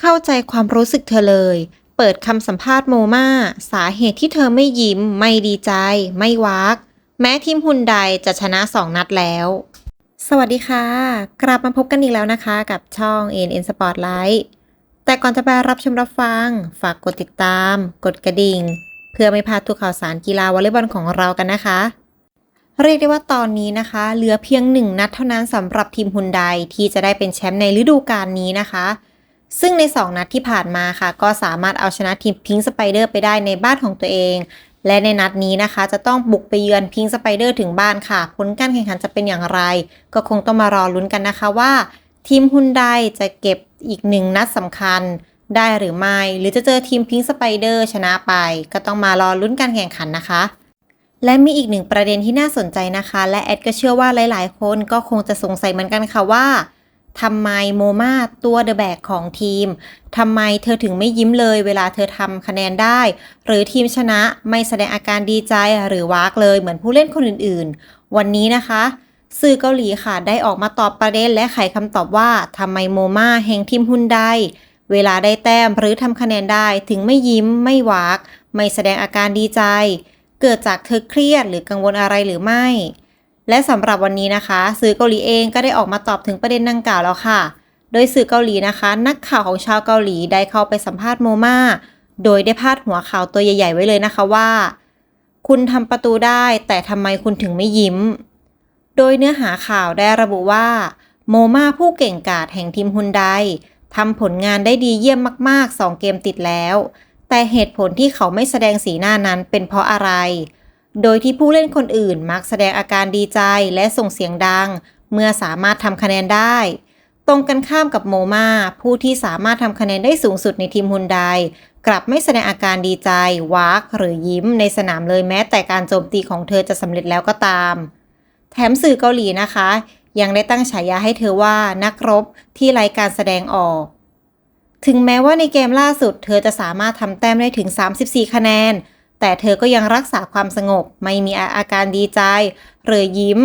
เข้าใจความรู้สึกเธอเลย เปิดคำสัมภาษณ์โมมาสาเหตุที่เธอไม่ยิ้ม ไม่ดีใจ ไม่วัก แม้ทีมฮุนไดจะชนะสองนัดแล้ว สวัสดีค่ะ กลับมาพบกันอีกแล้วนะคะกับช่อง NN Spotlight แต่ก่อนจะไปรับชมรับฟัง ฝากกดติดตาม กดกระดิ่ง เพื่อไม่พลาดทุกข่าวสารกีฬาวอลเลย์บอลของเรากันนะคะ เรียกได้ว่าตอนนี้นะคะ เหลือเพียงหนึ่งนัดเท่านั้นสำหรับทีมฮุนไดที่จะได้เป็นแชมป์ในฤดูกาลนี้นะคะ ซึ่งใน 2 นัดที่ผ่านมาค่ะ ก็สามารถเอาชนะทีมพิงค์สไปเดอร์ไปได้ในบ้านของตัวเอง และในนัดนี้นะคะจะต้องบุกไปเยือนพิงค์สไปเดอร์ถึงบ้านค่ะ ผลการแข่งขันจะเป็นอย่างไร ก็คงต้องมารอลุ้นกันนะคะว่า ทีมฮุนไดจะเก็บอีกหนึ่งนัดสำคัญได้หรือไม่ หรือจะเจอทีมพิงค์สไปเดอร์ชนะไป ก็ต้องมารอลุ้นการแข่งขันนะคะ และมีอีกหนึ่งประเด็นที่น่าสนใจนะคะ และแอดก็เชื่อว่าหลาย ๆ คนก็คงจะสงสัยเหมือนกันค่ะว่า ทำไมโมมาตัวเดอะแบกของทีม ทำไมเธอถึงไม่ยิ้มเลยเวลาเธอทำคะแนนได้ หรือทีมชนะไม่แสดงอาการดีใจหรือวากเลยเหมือนผู้เล่นคนอื่นๆ วันนี้นะคะ สื่อเกาหลีค่ะได้ออกมาตอบประเด็นและไขคำตอบว่าทำไมโมมาแห่งทีมฮุนไดเวลาได้แต้มหรือทำคะแนนได้ถึงไม่ยิ้มไม่วาก ไม่แสดงอาการดีใจ เกิดจากเธอเครียดหรือกังวลอะไรหรือไม่ และสำหรับวันนี้นะคะ สื่อเกาหลีเองก็ได้ออกมาตอบถึงประเด็นดังกล่าวแล้วค่ะ โดยสื่อเกาหลีนะคะ นักข่าวของชาวเกาหลีได้เข้าไปสัมภาษณ์โมมาโดยได้พาดหัวข่าวตัวใหญ่ ๆ ไว้เลยนะคะว่า คุณทำประตูได้ แต่ทำไมคุณถึงไม่ยิ้ม โดยเนื้อหาข่าวได้ระบุว่า โมมาผู้เก่งกาจแห่งทีมฮุนไดทำผลงานได้ดีเยี่ยมมาก ๆ 2 เกมติดแล้ว แต่เหตุผลที่เขาไม่แสดงสีหน้านั้นเป็นเพราะอะไร โดยที่ผู้เล่นคนอื่นมักแสดงอาการดีใจและส่งเสียงดัง เมื่อสามารถทำคะแนนได้ ตรงกันข้ามกับโมมาผู้ที่สามารถทำคะแนนได้สูงสุดในทีมฮุนไดกลับไม่แสดงอาการดีใจวากหรือยิ้มในสนามเลยแม้แต่การโจมตีของเธอจะสำเร็จแล้วก็ตาม แถมสื่อเกาหลีนะคะ ยังได้ตั้งฉายาให้เธอว่านักรบที่ไร้การแสดงออก ถึงแม้ว่าในเกมล่าสุด เธอจะสามารถทำแต้มได้ถึง 34 คะแนน แต่เธอก็ยังรักษาความสงบ ไม่มีอาการดีใจ หรือยิ้ม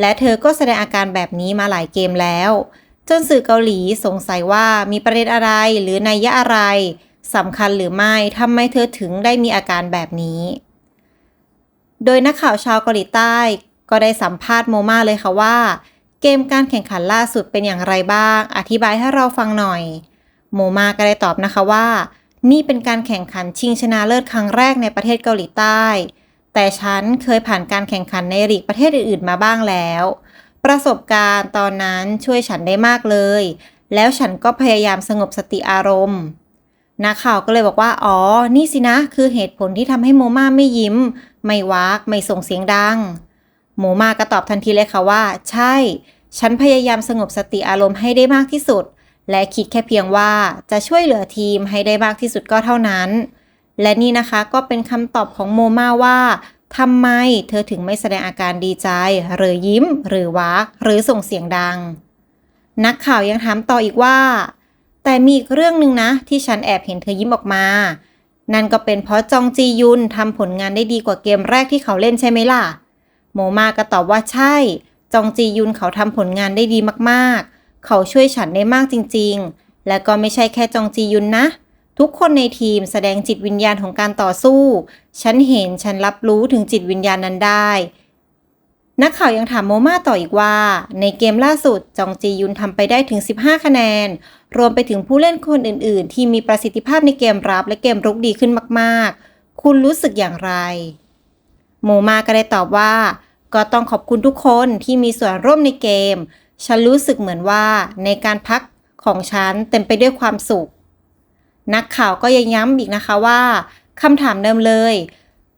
และเธอก็แสดงอาการแบบนี้มาหลายเกมแล้ว จนสื่อเกาหลีสงสัยว่ามีประเด็นอะไรหรือนัยยะอะไรสำคัญหรือไม่ทำไมเธอถึงได้มีอาการแบบนี้ โดยนักข่าวชาวเกาหลีใต้ ก็ได้สัมภาษณ์โมมาเลยค่ะว่า เกมการแข่งขันล่าสุดเป็นอย่างไรบ้าง อธิบายให้เราฟังหน่อย โมมาก็ได้ตอบนะคะว่า นี่เป็นการแข่งขันชิงชนะเลิศครั้งแรกในประเทศเกาหลีใต้ แต่ฉันเคยผ่านการแข่งขันในลีกประเทศอื่นๆมาบ้างแล้ว ประสบการณ์ตอนนั้นช่วยฉันได้มากเลย แล้วฉันก็พยายามสงบสติอารมณ์นักข่าวก็เลยบอกว่า อ๋อ นี่สินะ คือเหตุผลที่ทำให้โมมาไม่ยิ้ม ไม่วาก ไม่ส่งเสียงดัง โมมาก็ตอบทันทีเลยค่ะว่า ใช่ ฉันพยายามสงบสติอารมณ์ให้ได้มากที่สุด และคิดแค่เพียงว่าจะช่วยเหลือทีมให้ได้มากที่สุดก็เท่านั้น และนี่นะคะก็เป็นคำตอบของโมมาว่าทำไมเธอถึงไม่แสดงอาการดีใจ หรือยิ้ม หรือวากหรือส่งเสียงดัง นักข่าวยังถามต่ออีกว่า แต่มีอีกเรื่องหนึ่งนะ ที่ฉันแอบเห็นเธอยิ้มออกมา นั่นก็เป็นเพราะจองจียุนทำผลงานได้ดีกว่าเกมแรกที่เขาเล่นใช่ไหมล่ะ โมมาก็ตอบว่าใช่ จองจียุนเขาทำผลงานได้ดีมากๆ เขาช่วยฉันได้มากจริง ๆ และก็ไม่ใช่แค่จองจียุนนะ ทุกคนในทีมแสดงจิตวิญญาณของการต่อสู้ ฉันเห็นฉันรับรู้ถึงจิตวิญญาณนั้นได้ นักข่าวยังถามโมมาต่ออีกว่า ในเกมล่าสุดจองจียุนทำไปได้ถึง 15 คะแนน รวมไปถึงผู้เล่นคนอื่น ๆ ที่มีประสิทธิภาพในเกมรับและเกมรุกดีขึ้นมาก ๆ คุณรู้สึกอย่างไรโมมาก็ได้ตอบว่า ก็ต้องขอบคุณทุกคนที่มีส่วนร่วมในเกม ฉันรู้สึกเหมือนว่าในการพักของฉันเต็มไปด้วยความสุข นักข่าวก็ยังย้ำอีกนะคะว่าคำถามเดิมเลย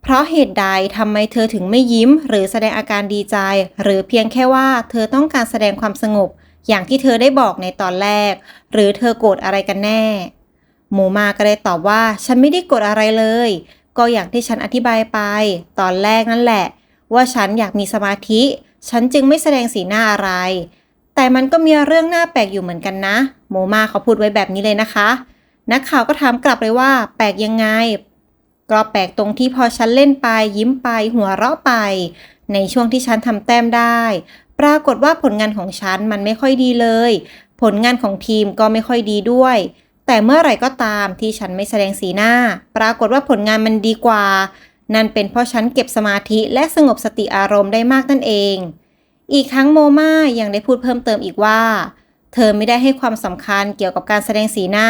เพราะเหตุใดทำไมเธอถึงไม่ยิ้ม หรือแสดงอาการดีใจ หรือเพียงแค่ว่าเธอต้องการแสดงความสงบ อย่างที่เธอได้บอกในตอนแรก หรือเธอโกรธอะไรกันแน่ หมูมาก็ได้ตอบว่าฉันไม่ได้โกรธอะไรเลย ก็อย่างที่ฉันอธิบายไป ตอนแรกนั่นแหละ ว่าฉันอยากมีสมาธิ ฉันจึงไม่แสดงสีหน้าอะไร แต่มันก็มีเรื่องน่าแปลกอยู่เหมือนกันนะ โมมาเขาพูดไว้แบบนี้เลยนะคะ นักข่าวก็ถามกลับเลยว่า แปลกยังไงก็แปลกตรงที่พอฉันเล่นไป ยิ้มไป หัวเราะไป ในช่วงที่ฉันทำแต้มได้ ปรากฏว่าผลงานของฉันมันไม่ค่อยดีเลย ผลงานของทีมก็ไม่ค่อยดีด้วย แต่เมื่อไหร่ก็ตามที่ฉันไม่แสดงสีหน้า ปรากฏว่าผลงานมันดีกว่า นั่นเป็นเพราะฉันเก็บสมาธิและสงบสติอารมณ์ได้มากนั่นเอง อีกทั้งโมมายังได้พูดเพิ่มเติมอีกว่า เธอไม่ได้ให้ความสำคัญเกี่ยวกับการแสดงสีหน้า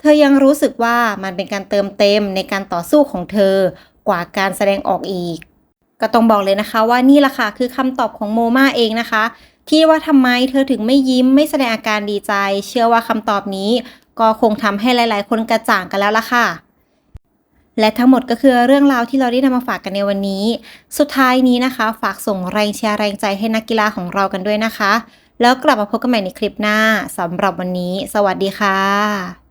เธอยังรู้สึกว่ามันเป็นการเติมเต็มในการต่อสู้ของเธอกว่าการแสดงออกอีก ก็ต้องบอกเลยนะคะว่านี่แหละค่ะคือคำตอบของโมมาเองนะคะ ที่ว่าทำไมเธอถึงไม่ยิ้มไม่แสดงอาการดีใจ เชื่อว่าคำตอบนี้ ก็คงทำให้หลาย ๆ คนกระจ่างกันแล้วล่ะค่ะ และทั้งหมดก็คือเรื่องราวที่เราได้นำมาฝากกันในวันนี้ สุดท้ายนี้นะคะ ฝากส่งแรงเชียร์แรงใจให้นักกีฬาของเรากันด้วยนะคะ แล้วกลับมาพบกันใหม่ในคลิปหน้าสำหรับวันนี้ สวัสดีค่ะ